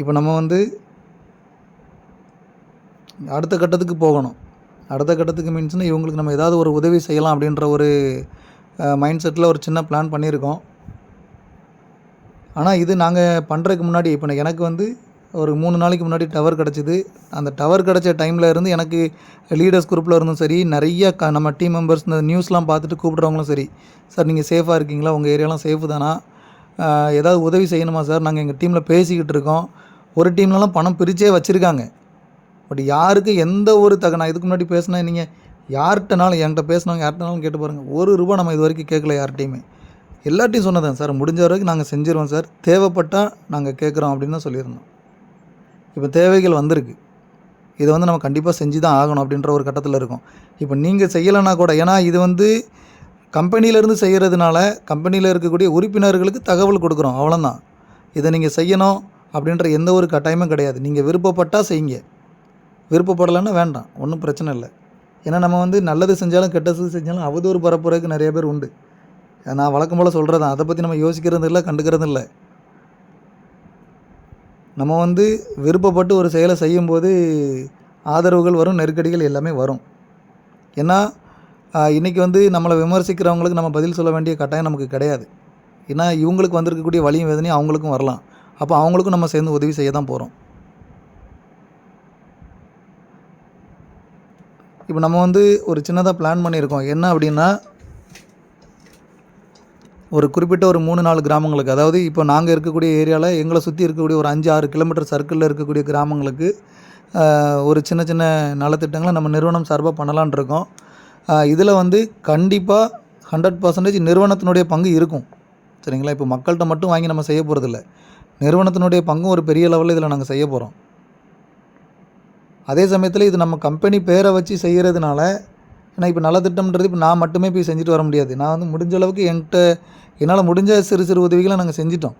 இப்போ நம்ம வந்து அடுத்த கட்டத்துக்கு போகணும். அடுத்த கட்டத்துக்கு மீன்ஸ்னால் இவங்களுக்கு நம்ம ஏதாவது ஒரு உதவி செய்யலாம் அப்படின்ற ஒரு மைண்ட் செட்டில் ஒரு சின்ன பிளான் பண்ணியிருக்கோம். ஆனால் இது நாங்கள் பண்ணுறதுக்கு முன்னாடி இப்போ எனக்கு வந்து ஒரு மூணு நாளைக்கு முன்னாடி டவர் கிடச்சிது. அந்த டவர் கிடச்ச டைமில் இருந்து எனக்கு லீடர்ஸ் குரூப்பில் இருந்தும் சரி நிறைய க நம்ம டீம் மெம்பர்ஸ் இந்த நியூஸ்லாம் பார்த்துட்டு கூப்பிட்றவங்களும் சரி சார் நீங்கள் சேஃபாக இருக்கீங்களா? உங்கள் ஏரியாலாம் சேஃபு தானா? ஏதாவது உதவி செய்யணுமா சார்? நாங்கள் எங்கள் டீமில் பேசிக்கிட்டு இருக்கோம். ஒரு டீம்லலாம் பணம் பிரித்தே வச்சுருக்காங்க. பட் யாருக்கு எந்த ஒரு தக நான் இதுக்கு முன்னாடி பேசினா நீங்கள் யார்கிட்டனாலும் என்கிட்ட பேசினவங்க யார்கிட்டனாலும் கேட்டு பாருங்கள் ஒரு ரூபா நம்ம இது வரைக்கும் கேட்கல யார்கிட்டையுமே. எல்லார்ட்டையும் சொன்னதான் சார். முடிஞ்ச வரைக்கும் நாங்கள் செஞ்சுருவோம் சார். தேவைப்பட்டால் நாங்கள் கேட்குறோம் அப்படின்னு தான் சொல்லியிருந்தோம். இப்போ தேவைகள் வந்திருக்கு. இதை வந்து நம்ம கண்டிப்பாக செஞ்சு தான் ஆகணும் அப்படின்ற ஒரு கட்டத்தில் இருக்கோம். இப்போ நீங்கள் செய்யலைன்னா கூட ஏன்னா இது வந்து கம்பெனியிலேருந்து செய்கிறதுனால கம்பெனியில் இருக்கக்கூடிய உறுப்பினர்களுக்கு தகவல் கொடுக்குறோம். அவ்வளோதான் இதை நீங்கள் செய்யணும் அப்படின்ற எந்த ஒரு கட்டாயமும் கிடையாது. நீங்கள் விருப்பப்பட்டால் செய்யுங்க. விருப்பப்படலைன்னா வேண்டாம். ஒன்றும் பிரச்சனை இல்லை. ஏன்னா நம்ம வந்து நல்லது செஞ்சாலும் கெட்டது செஞ்சாலும் அவதூறு பரப்புறதுக்கு நிறைய பேர் உண்டு. நான் வழக்கம் போல் சொல்கிறது அதை பற்றி நம்ம யோசிக்கிறது இல்லை கண்டுக்கிறது இல்லை. நம்ம வந்து விருப்பப்பட்டு ஒரு செயலை செய்யும்போது ஆதரவுகள் வரும் நெருக்கடிகள் எல்லாமே வரும். ஏன்னா இன்றைக்கி வந்து நம்மளை விமர்சிக்கிறவங்களுக்கு நம்ம பதில் சொல்ல வேண்டிய கட்டாயம் நமக்கு கிடையாது. ஏன்னா இவங்களுக்கு வந்திருக்கக்கூடிய வழியும் வேதனையும் அவங்களுக்கும் வரலாம். அப்போ அவங்களுக்கும் நம்ம சேர்ந்து உதவி செய்ய தான் போகிறோம் இப்போ நம்ம வந்து ஒரு சின்னதாக பிளான் பண்ணியிருக்கோம். என்ன அப்படின்னா ஒரு குறிப்பிட்ட ஒரு மூணு நாலு கிராமங்களுக்கு அதாவது இப்போ நாங்கள் இருக்கக்கூடிய ஏரியாவில் எங்களை சுற்றி இருக்கக்கூடிய ஒரு அஞ்சு ஆறு கிலோமீட்டர் சர்க்கிளில் இருக்கக்கூடிய கிராமங்களுக்கு ஒரு சின்ன சின்ன நலத்திட்டங்களை நம்ம நிறுவனம் சார்பாக பண்ணலான் இருக்கோம். இதில் வந்து கண்டிப்பாக ஹண்ட்ரட் பர்சன்டேஜ் நிறுவனத்தினுடைய பங்கு இருக்கும். சரிங்களா? இப்போ மக்கள்கிட்ட மட்டும் வாங்கி நம்ம செய்ய போகிறதில்ல நிறுவனத்தினுடைய பங்கும் ஒரு பெரிய லெவலில் இதில் நாங்கள் செய்ய போகிறோம் அதே சமயத்தில் இது நம்ம கம்பெனி பேரை வச்சு செய்கிறதுனால ஏன்னா இப்போ நலத்திட்டம்ன்றது இப்போ நான் மட்டுமே போய் செஞ்சுட்டு வர முடியாது. நான் வந்து முடிஞ்ச அளவுக்கு என்கிட்ட என்னால் முடிஞ்ச சிறு சிறு உதவிகளை நாங்கள் செஞ்சிட்டோம்.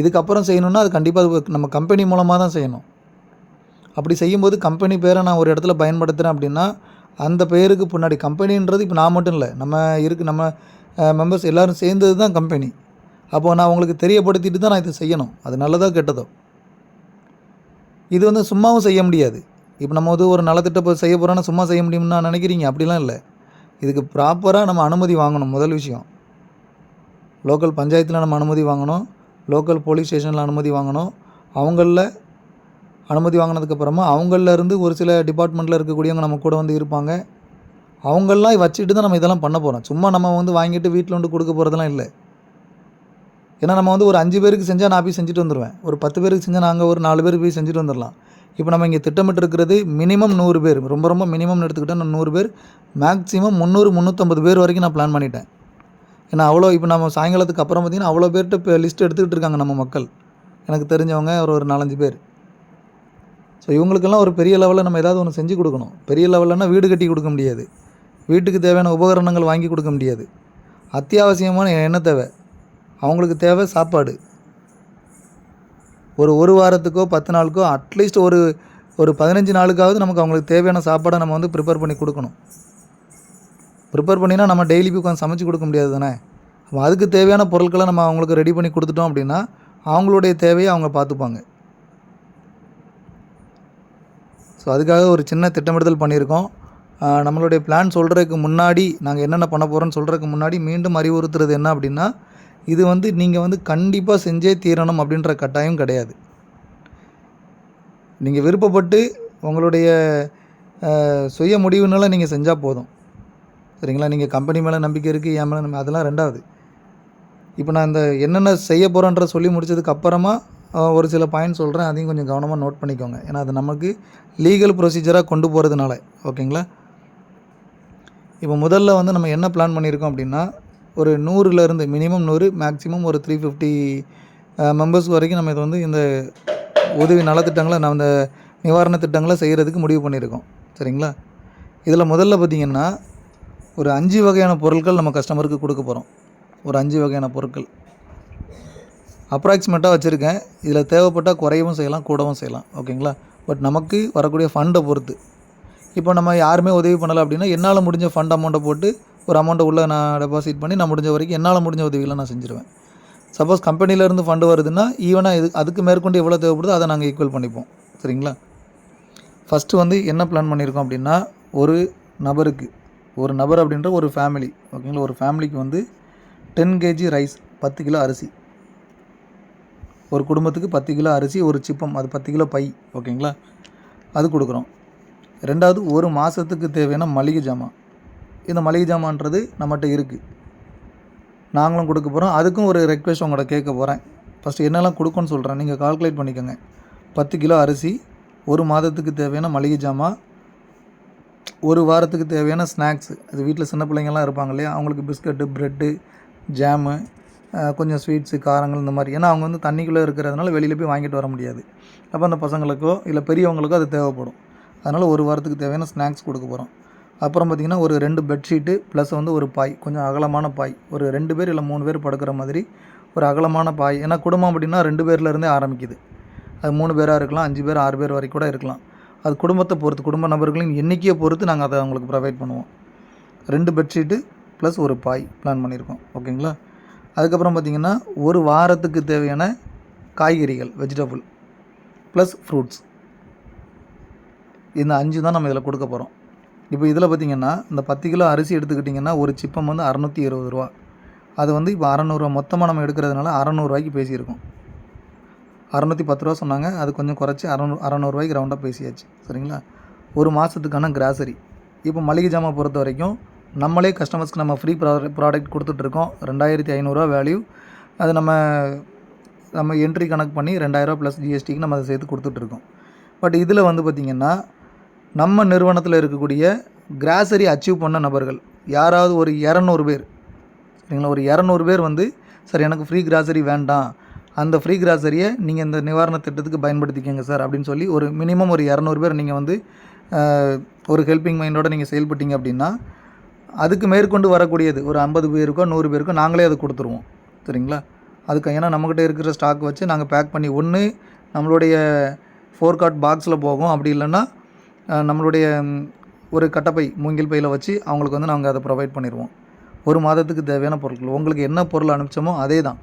இதுக்கப்புறம் செய்யணுன்னா அது கண்டிப்பாக நம்ம கம்பெனி மூலமாக தான் செய்யணும். அப்படி செய்யும்போது கம்பெனி பேரை நான் ஒரு இடத்துல பயன்படுத்துகிறேன் அப்படின்னா அந்த பெயருக்கு பின்னாடி கம்பெனின்றது இப்போ நான் மட்டும் இல்லை. நம்ம இருக்கு நம்ம மெம்பர்ஸ் எல்லோரும் சேர்ந்தது தான் கம்பெனி. அப்போது நான் உங்களுக்கு தெரியப்படுத்திட்டு தான் நான் இதை செய்யணும். அது நல்லதோ கெட்டதோ. இது வந்து சும்மாவும் செய்ய முடியாது. இப்போ நம்ம வந்து ஒரு நலத்திட்ட இப்போ செய்ய போகிறோன்னா சும்மா செய்ய முடியும்னு நான் நினைக்கிறீங்க? அப்படிலாம் இல்லை. இதுக்கு ப்ராப்பராக நம்ம அனுமதி வாங்கணும் முதல் விஷயம். லோக்கல் பஞ்சாயத்தில் நம்ம அனுமதி வாங்கணும். லோக்கல் போலீஸ் ஸ்டேஷனில் அனுமதி வாங்கணும். அவங்களில் அனுமதி வாங்கினதுக்கப்புறமா அவங்களில் இருந்து ஒரு சில டிபார்ட்மெண்ட்டில் இருக்கக்கூடியவங்க நம்ம கூட வந்து இருப்பாங்க. அவங்கெல்லாம் வச்சுட்டு தான் நம்ம இதெல்லாம் பண்ண போகிறோம் சும்மா நம்ம வந்து வாங்கிட்டு வீட்டில் வந்து கொடுக்க போகிறதெல்லாம் இல்லை. ஏன்னா நம்ம வந்து ஒரு அஞ்சு பேருக்கு செஞ்சால் நான் போய் செஞ்சுட்டு வந்துடுவேன் ஒரு பத்து பேருக்கு செஞ்சால் நாங்கள் ஒரு நாலு பேர் போய் செஞ்சுட்டு வந்துடலாம் இப்போ நம்ம இங்கே திட்டமிட்டு இருக்கிறது மினிமம் நூறு பேர். ரொம்ப ரொம்ப மினிமம்னு எடுத்துக்கிட்டால் நான் நூறு பேர். மேக்ஸிமம் முந்நூறு முந்நூற்றம்பது பேர் வரைக்கும் நான் பிளான் பண்ணிட்டேன். ஏன்னா அவ்வளோ இப்போ நம்ம சாயங்காலத்துக்கு அப்புறம் பார்த்திங்கன்னா அவ்வளோ பேர்கிட்ட இப்போ லிஸ்ட் எடுத்துக்கிட்டு இருக்காங்க நம்ம மக்கள். எனக்கு தெரிஞ்சவங்க ஒரு ஒரு நாலஞ்சு பேர். ஸோ இவங்களுக்கெல்லாம் ஒரு பெரிய லெவலில் நம்ம ஏதாவது ஒன்று செஞ்சு கொடுக்கணும். பெரிய லெவல்லன்னா வீடு கட்டி கொடுக்க முடியாது. வீட்டுக்கு தேவையான உபகரணங்கள் வாங்கி கொடுக்க முடியாது. அத்தியாவசியமான என்ன தேவை. அவங்களுக்கு தேவை சாப்பாடு. ஒரு ஒரு வாரத்துக்கோ பத்து நாளுக்கோ அட்லீஸ்ட் ஒரு ஒரு பதினஞ்சு நாளுக்காவது நமக்கு அவங்களுக்கு தேவையான சாப்பாடை நம்ம வந்து ப்ரிப்பேர் பண்ணி கொடுக்கணும். ப்ரிப்பேர் பண்ணினா நம்ம டெய்லி போய் உட்காந்து சமைச்சு கொடுக்க முடியாது தானே? அதுக்கு தேவையான பொருட்களை நம்ம அவங்களுக்கு ரெடி பண்ணி கொடுத்துட்டோம் அப்படின்னா அவங்களுடைய தேவையை அவங்க பார்த்துப்பாங்க. ஸோ அதுக்காக ஒரு சின்ன திட்டமிடுதல் பண்ணியிருக்கோம். நம்மளுடைய பிளான் சொல்கிறதுக்கு முன்னாடி நாங்கள் என்னென்ன பண்ண போகிறோம்னு சொல்கிறதுக்கு முன்னாடி மீண்டும் அறிவுறுத்துறது என்ன அப்படின்னா இது வந்து நீங்கள் வந்து கண்டிப்பாக செஞ்சே தீரணும் அப்படின்ற கட்டாயம் கிடையாது. நீங்கள் விருப்பப்பட்டு உங்களுடைய சுய முடிவுனால நீங்கள் செஞ்சால் போதும். சரிங்களா? நீங்கள் கம்பெனி மேலே நம்பிக்கை இருக்குது என் மேலே நம்பி அதெல்லாம் ரெண்டாவது. இப்போ நான் இந்த என்னென்ன செய்ய போகிறேன்ற சொல்லி முடித்ததுக்கு அப்புறமா ஒரு சில பாயிண்ட் சொல்கிறேன் அதையும் கொஞ்சம் கவனமாக நோட் பண்ணிக்கோங்க. ஏன்னா அது நமக்கு லீகல் ப்ரொசீஜராக கொண்டு போகிறதுனால ஓகேங்களா இப்போ முதல்ல வந்து நம்ம என்ன பிளான் பண்ணியிருக்கோம் அப்படின்னா ஒரு நூறுலேருந்து மினிமம் நூறு மேக்ஸிமம் ஒரு த்ரீ ஃபிஃப்டி மெம்பர்ஸ் வரைக்கும் நம்ம இதை வந்து இந்த உதவி நலத்திட்டங்களை நம்ம இந்த நிவாரண திட்டங்களை செய்கிறதுக்கு முடிவு பண்ணியிருக்கோம் சரிங்களா? இதில் முதல்ல பார்த்திங்கன்னா ஒரு அஞ்சு வகையான பொருட்கள் நம்ம கஸ்டமருக்கு கொடுக்க போகிறோம் ஒரு அஞ்சு வகையான பொருட்கள். அப்ராக்சிமேட்டாக வச்சுருக்கேன். இதில் தேவைப்பட்டால் குறையவும் செய்யலாம் கூடவும் செய்யலாம். ஓகேங்களா? பட் நமக்கு வரக்கூடிய ஃபண்டை பொறுத்து. இப்போ நம்ம யாருமே உதவி பண்ணலை அப்படின்னா என்னால் முடிஞ்ச ஃபண்ட் அமௌண்ட்டை போட்டு ஒரு அமௌண்ட்டை உள்ளே நான் டெபாசிட் பண்ணி நான் முடிஞ்ச வரைக்கும் என்னால் முடிஞ்ச உதவிகளை நான் செஞ்சுருவேன். சப்போஸ் கம்பெனியிலேருந்து ஃபண்டு வருதுன்னா ஈவனாக இது அதுக்கு மேற்கொண்டு எவ்வளோ தேவைப்படுதோ அதை நாங்கள் ஈக்குவல் பண்ணிப்போம். சரிங்களா? ஃபஸ்ட்டு வந்து என்ன பிளான் பண்ணியிருக்கோம் அப்படின்னா ஒரு நபருக்கு ஒரு நபர் அப்படின்ற ஒரு ஃபேமிலி ஓகேங்களா? ஒரு ஃபேமிலிக்கு வந்து டென் கேஜி ரைஸ் பத்து கிலோ அரிசி. ஒரு குடும்பத்துக்கு பத்து கிலோ அரிசி ஒரு சிப்பம் அது பத்து கிலோ பை ஓகேங்களா? அது கொடுக்குறோம். ரெண்டாவது ஒரு மாதத்துக்கு தேவையான மளிகை ஜாமான். இந்த மளிகை ஜாமான்றது நம்மகிட்ட இருக்குது நாங்களும் கொடுக்க போகிறோம் அதுக்கும் ஒரு ரெக்வெஸ்ட் உங்கள்கிட்ட கேட்க போகிறேன் ஃபஸ்ட்டு என்னெல்லாம் கொடுக்கணும்னு சொல்கிறேன் நீங்கள் கால்குலேட் பண்ணிக்கோங்க. பத்து கிலோ அரிசி ஒரு மாதத்துக்கு தேவையான மளிகை ஜாமான் ஒரு வாரத்துக்கு தேவையான ஸ்நாக்ஸு அது வீட்டில் சின்ன பிள்ளைங்கள்லாம் இருப்பாங்க இல்லையா? அவங்களுக்கு பிஸ்கட்டு ப்ரெட்டு ஜாமு கொஞ்சம் ஸ்வீட்ஸு காரங்கள் இந்த மாதிரி. ஏன்னா அவங்க வந்து தண்ணிக்குள்ளே இருக்கிறதுனால வெளியில் போய் வாங்கிட்டு வர முடியாது. அப்போ அந்த பசங்களுக்கோ இல்லை பெரியவங்களுக்கோ அது தேவைப்படும். அதனால் ஒரு வாரத்துக்கு தேவையான ஸ்நாக்ஸ் கொடுக்க போகிறோம் அப்புறம் பார்த்திங்கன்னா ஒரு ரெண்டு பெட்ஷீட்டு ப்ளஸ் வந்து ஒரு பாய் கொஞ்சம் அகலமான பாய் ஒரு ரெண்டு பேர் இல்லை மூணு பேர் படுக்கிற மாதிரி ஒரு அகலமான பாய் ஏன்னா குடும்பம் அப்படின்னா ரெண்டு பேர்லேருந்தே ஆரம்பிக்குது. அது மூணு பேராக இருக்கலாம் அஞ்சு பேர் ஆறு பேர் வரைக்கும் கூட இருக்கலாம். அது குடும்பத்தை பொறுத்து குடும்ப நபர்களின் எண்ணிக்கையை பொறுத்து நாங்கள் அதை அவங்களுக்கு ப்ரொவைட் பண்ணுவோம். ரெண்டு பெட்ஷீட்டு ப்ளஸ் ஒரு பாய் பிளான் பண்ணியிருக்கோம். ஓகேங்களா? அதுக்கப்புறம் பார்த்திங்கன்னா ஒரு வாரத்துக்கு தேவையான காய்கறிகள் வெஜிடபிள் ப்ளஸ் ஃப்ரூட்ஸ் இந்த அஞ்சு தான் நம்ம இதில் கொடுக்க போகிறோம் இப்போ இதில் பார்த்திங்கன்னா இந்த பத்து கிலோ அரிசி எடுத்துக்கிட்டிங்கன்னா ஒரு சிப்பம் வந்து அறநூற்றி இருபது ரூபா. அது வந்து இப்போ அறநூறுவா மொத்தமாக நம்ம எடுக்கிறதுனால அறநூறுவாய்க்கு பேசியிருக்கோம். அறநூற்றி பத்து ரூபா சொன்னாங்க. அது கொஞ்சம் குறைச்சி அறநூறு அறநூறுவாய்க்கு ரவுண்டாக பேசியாச்சு. சரிங்களா? ஒரு மாதத்துக்கான கிராசரி இப்போ மளிகை ஜாமான் பொறுத்த வரைக்கும் நம்மளே கஸ்டமர்ஸ்க்கு நம்ம ஃப்ரீ ப்ரா ப்ராடக்ட் கொடுத்துட்ருக்கோம். ரெண்டாயிரத்தி ஐநூறுரூவா வேல்யூ அது நம்ம நம்ம என்ட்ரி கணக்கு பண்ணி ரெண்டாயிரரூவா ப்ளஸ் ஜிஎஸ்டிக்கு நம்ம அதை சேர்த்து கொடுத்துட்ருக்கோம். பட் இதில் வந்து பார்த்திங்கன்னா நம்ம நிறுவனத்தில் இருக்கக்கூடிய கிராசரி அச்சீவ் பண்ண நபர்கள் யாராவது ஒரு இரநூறு பேர். சரிங்களா? ஒரு இரநூறு பேர் வந்து சார் எனக்கு ஃப்ரீ கிராசரி வேண்டாம். அந்த ஃப்ரீ கிராசரியை நீங்கள் இந்த நிவாரண திட்டத்துக்கு பயன்படுத்திக்கோங்க சார் அப்படின்னு சொல்லி ஒரு மினிமம் ஒரு இரநூறு பேர் நீங்கள் வந்து ஒரு ஹெல்பிங் மைண்டோடு நீங்கள் செயல்பட்டீங்க அப்படின்னா அதுக்கு மேற்கொண்டு வரக்கூடியது. ஒரு ஐம்பது பேருக்கோ நூறு பேருக்கோ நாங்களே அதை கொடுத்துருவோம். சரிங்களா? அதுக்கு ஏன்னா நம்மக்கிட்ட இருக்கிற ஸ்டாக் வச்சு நாங்கள் பேக் பண்ணி ஒன்று நம்மளுடைய ஃபோர் கார்ட் பாக்ஸில் போகும். அப்படி இல்லைன்னா நம்மளுடைய ஒரு கட்டப்பை மூங்கில் பையில் வச்சு அவங்களுக்கு வந்து நாங்கள் அதை ப்ரொவைட் பண்ணிடுவோம் ஒரு மாதத்துக்கு தேவையான பொருட்கள். உங்களுக்கு என்ன பொருள் அனுப்பிச்சோமோ அதே தான்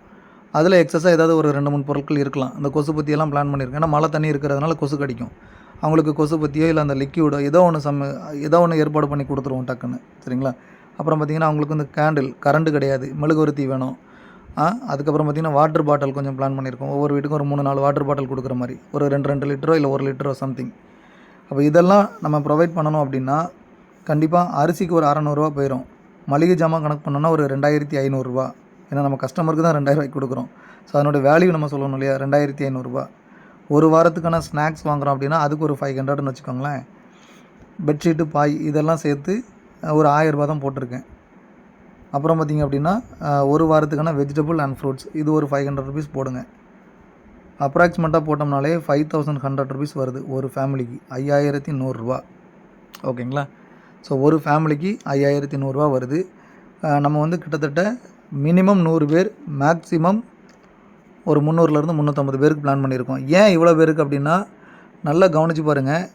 அதில் எக்ஸஸாக ஏதாவது ஒரு ரெண்டு மூணு பொருட்கள் இருக்கலாம். அந்த கொசு பற்றியெல்லாம் பிளான் பண்ணியிருக்கேன். ஏன்னா மழை தண்ணி இருக்கிறதுனால கொசு கடிக்கும். அவங்களுக்கு கொசு பற்றியோ இல்லை அந்த லிக்யூடோ ஏதோ ஒன்று சம்ம ஏதோ ஒன்று ஏற்பாடு பண்ணி கொடுத்துருவோம் டக்குன்னு. சரிங்களா? அப்புறம் பார்த்திங்கன்னா அவங்களுக்கு வந்து கேண்டில் கரண்ட்டு கிடையாது. மெழுகுவர்த்தி வேணும். ஆ அதுக்கப்புறம் பார்த்திங்கன்னா வாட்டர் பாட்டில் கொஞ்சம் பிளான் பண்ணியிருக்கோம். ஒவ்வொரு வீட்டுக்கும் ஒரு மூணு நாலு வாட்டர் பாட்டில் கொடுக்குற மாதிரி. ஒரு ரெண்டு ரெண்டு லிட்டரோ இல்லை ஒரு லிட்டரோ சம்திங் அப்போ இதெல்லாம் நம்ம ப்ரொவைட் பண்ணணும் அப்படின்னா கண்டிப்பாக அரிசிக்கு ஒரு அறநூறுவா போயிடும் மளிகை ஜாமான் கணக்கு பண்ணோன்னா ஒரு ரெண்டாயிரத்தி ஐநூறுரூவா ஏன்னா நம்ம கஸ்டமருக்கு தான் ரெண்டாயிரூவாய்க்கு கொடுக்குறோம். ஸோ அதனோட வேல்யூ நம்ம சொல்லணும் இல்லையா? ரெண்டாயிரத்தி ஐநூறுரூவா ஒரு வாரத்துக்கான ஸ்நாக்ஸ் வாங்குறோம் அப்படின்னா அதுக்கு ஒரு ஃபைவ் ஹண்ட்ரட்னு வச்சுக்கோங்களேன். பெட்ஷீட்டு பாய் இதெல்லாம் சேர்த்து ஒரு ஒரு ஆயிரரூபா தான் போட்டிருக்கேன். அப்புறம் பார்த்திங்க அப்படின்னா ஒரு வாரத்துக்கான வெஜிடபிள் அண்ட் ஃப்ரூட்ஸ் இது ஒரு ஃபைவ் ஹண்ட்ரட் ருபீஸ் போடுங்க. அப்ராக்சிமேட்டாக போட்டோம்னாலே ஃபைவ் தௌசண்ட் ஹண்ட்ரட் ருபீஸ் வருது ஒரு ஃபேமிலிக்கு ஐயாயிரத்தி நூறுரூவா ஓகேங்களா ஸோ ஒரு ஃபேமிலிக்கு ஐயாயிரத்தி நூறுரூவா வருது. நம்ம வந்து கிட்டத்தட்ட மினிமம் நூறு பேர் மேக்ஸிமம் ஒரு முந்நூறுலேருந்து முந்நூற்றம்பது பேருக்கு பிளான் பண்ணியிருக்கோம். ஏன் இவ்வளோ பேருக்கு அப்படின்னா நல்லா கவனித்து பாருங்கள்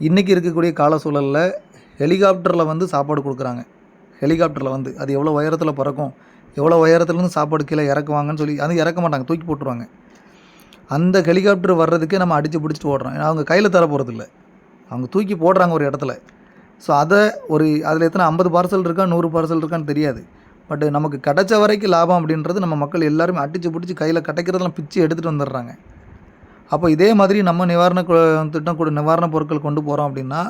இன்றைக்கி இருக்கக்கூடிய கால சூழலில் ஹெலிகாப்டரில் வந்து சாப்பாடு கொடுக்குறாங்க. ஹெலிகாப்டரில் வந்து. அது எவ்வளோ உயரத்தில் பறக்கும் எவ்வளோ உயரத்துலேருந்து சாப்பாடு கீழே இறக்குவாங்கன்னு சொல்லி அது இறக்க மாட்டாங்க தூக்கி போட்டுருவாங்க. அந்த ஹெலிகாப்டர் வர்றதுக்கே நம்ம அடித்து பிடிச்சிட்டு ஓடுறோம். ஏன்னா அவங்க கையில் தர போகிறதில்ல அவங்க தூக்கி போடுறாங்க ஒரு இடத்துல. ஸோ அதை ஒரு அதில் எத்தனை ஐம்பது பார்சல் இருக்கா நூறு பார்சல் இருக்கான்னு தெரியாது. பட் நமக்கு கிடைச்ச வரைக்கும் லாபம் அப்படின்றது நம்ம மக்கள் எல்லாருமே அடித்து பிடிச்சி கையில் கிடைக்கிறதெல்லாம் பிச்சு எடுத்துகிட்டு வந்துடுறாங்க. அப்போ இதே மாதிரி நம்ம நிவாரண திட்டம் கூட நிவாரண பொருட்கள் கொண்டு போகிறோம் அப்படின்னா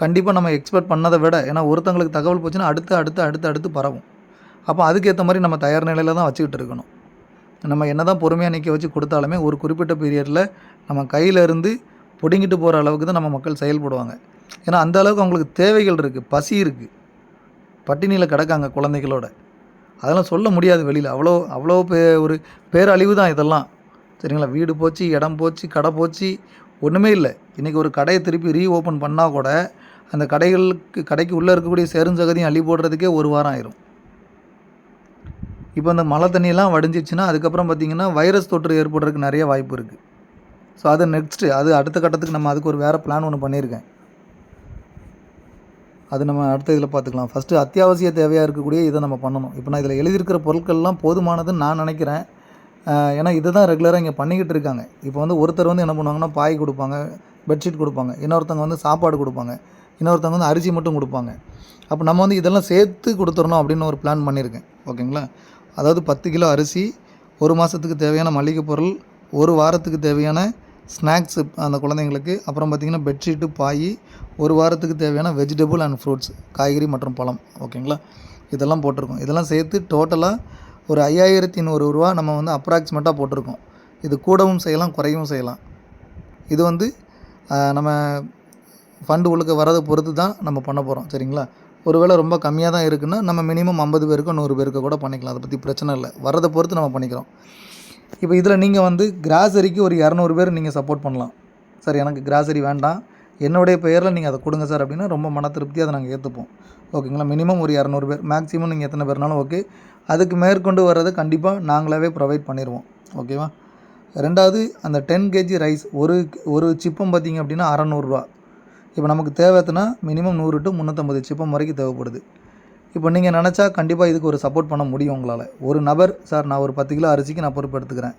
கண்டிப்பாக நம்ம எக்ஸ்பெக்ட் பண்ணதை விட ஏன்னா ஒருத்தங்களுக்கு தகவல் போச்சுன்னா அடுத்து அடுத்து அடுத்து அடுத்து பரவும். அப்போ அதுக்கேற்ற மாதிரி நம்ம தயார் நிலையில் தான் வச்சுக்கிட்டு இருக்கணும். நம்ம என்ன தான் பொறுமையாக நிற்க வச்சு கொடுத்தாலுமே ஒரு குறிப்பிட்ட பீரியடில் நம்ம கையிலேருந்து பிடுங்கிட்டு போகிற அளவுக்கு தான் நம்ம மக்கள் செயல்படுவாங்க. ஏன்னா அந்த அளவுக்கு அவங்களுக்கு தேவைகள் இருக்குது பசி இருக்குது பட்டினியில் கிடக்காங்க குழந்தைகளோட. அதெல்லாம் சொல்ல முடியாது வெளியில். அவ்வளோ அவ்வளோ பே ஒரு பேரழிவு தான் இதெல்லாம். சரிங்களா? வீடு போச்சு இடம் போச்சு கடை போச்சு ஒன்றுமே இல்லை. இன்றைக்கி ஒரு கடையை திருப்பி ரீ ஓப்பன் பண்ணால் கூட அந்த கடைகளுக்கு கடைக்கு உள்ளே இருக்கக்கூடிய செருஞ்சகதியும் அள்ளி போடுறதுக்கே ஒரு வாரம் ஆயிரும். இப்போ அந்த மழை தண்ணியெல்லாம் வடிஞ்சிச்சுன்னா அதுக்கப்புறம் பார்த்திங்கன்னா வைரஸ் தொற்று ஏற்படுறதுக்கு நிறைய வாய்ப்பு இருக்குது ஸோ அது நெக்ஸ்ட்டு அது அடுத்த கட்டத்துக்கு நம்ம அதுக்கு ஒரு வேறு பிளான் ஒன்று பண்ணியிருக்கேன். அது நம்ம அடுத்த இதில் பார்த்துக்கலாம். ஃபஸ்ட்டு அத்தியாவசிய தேவையாக இருக்கக்கூடிய இதை நம்ம பண்ணணும். இப்போ நான் இதில் எழுதியிருக்கிற பொருட்கள்லாம் போதுமானதுன்னு நான் நினைக்கிறேன். ஏன்னா இதை தான் ரெகுலராக இங்கே பண்ணிக்கிட்டு இருக்காங்க. இப்போ வந்து ஒருத்தர் வந்து என்ன பண்ணுவாங்கன்னா பாய் கொடுப்பாங்க பெட்ஷீட் கொடுப்பாங்க இன்னொருத்தவங்க வந்து சாப்பாடு கொடுப்பாங்க இன்னொருத்தவங்க வந்து அரிசி மட்டும் கொடுப்பாங்க. அப்போ நம்ம வந்து இதெல்லாம் சேர்த்து கொடுத்துடணும் அப்படின்னு ஒரு பிளான் பண்ணியிருக்கேன். ஓகேங்களா? அதாவது பத்து கிலோ அரிசி ஒரு மாதத்துக்கு தேவையான மளிகை பொருள் ஒரு வாரத்துக்கு தேவையான ஸ்நாக்ஸு அந்த குழந்தைங்களுக்கு. அப்புறம் பார்த்திங்கன்னா பெட்ஷீட்டு பாய் ஒரு வாரத்துக்கு தேவையான வெஜிடபிள் அண்ட் ஃப்ரூட்ஸ் காய்கறி மற்றும் பழம். ஓகேங்களா? இதெல்லாம் போட்டிருக்கோம். இதெல்லாம் சேர்த்து டோட்டலாக ஒரு ஐயாயிரத்தி நூறு ரூபா நம்ம வந்து அப்ராக்சிமேட்டாக போட்டிருக்கோம். இது கூடவும் செய்யலாம் குறையவும் செய்யலாம். இது வந்து நம்ம ஃபண்டு உள்ளுக்கு வரதை பொறுத்து தான் நம்ம பண்ண போகிறோம் சரிங்களா? ஒருவேளை ரொம்ப கம்மியாக தான் இருக்குன்னா நம்ம மினிமம் ஐம்பது பேருக்கோ நூறு பேருக்கோ கூட பண்ணிக்கலாம். அதை பற்றி பிரச்சனை இல்லை. வரதை பொறுத்து நம்ம பண்ணிக்கிறோம். இப்போ இதில் நீங்கள் வந்து கிராசரிக்கு ஒரு இரநூறு பேர் நீங்கள் சப்போர்ட் பண்ணலாம். சார் எனக்கு கிராசரி வேண்டாம். என்னுடைய பெயரில் நீங்கள் அதை கொடுங்க சார் அப்படின்னா ரொம்ப மன திருப்தி அதை நாங்கள் ஏற்றுப்போம் ஓகேங்களா மினிமம் ஒரு இரநூறு பேர். மேக்ஸிமம் நீங்கள் எத்தனை பேர்னாலும் ஓகே அதுக்கு மேற்கொண்டு வர்றதை கண்டிப்பாக நாங்களாவே ப்ரொவைட் பண்ணிடுவோம் ஓகேவா ரெண்டாவது அந்த டென் கேஜி ரைஸ் ஒரு ஒரு சிப்பம் பார்த்தீங்க அப்படின்னா அறநூறுரூவா இப்போ நமக்கு தேவைத்துனா மினிமம் நூறு டு முந்நூற்றம்பது சிப்பம் வரைக்கும் தேவைப்படுது. இப்போ நீங்கள் நினச்சா கண்டிப்பாக இதுக்கு ஒரு சப்போர்ட் பண்ண முடியும் உங்களால். ஒரு நபர் சார் நான் ஒரு பத்து கிலோ அரிசிக்கு நான் பொறுப்பெடுத்துக்கிறேன்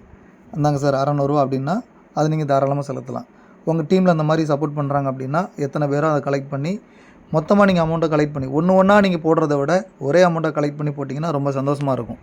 இந்தாங்க சார் அறநூறுவா அப்படின்னா அது நீங்கள் தாராளமாக செலுத்தலாம். உங்கள் டீமில் அந்த மாதிரி சப்போர்ட் பண்ணுறாங்க அப்படின்னா எத்தனை பேரும் அதை கலெக்ட் பண்ணி மொத்தமாக நீங்கள் அமௌண்ட்டை கலெக்ட் பண்ணி ஒன்று ஒன்றா நீங்கள் போடுறத விட ஒரே அமௌண்ட்டை கலெக்ட் பண்ணி போட்டிங்கன்னா ரொம்ப சந்தோஷமாக இருக்கும்.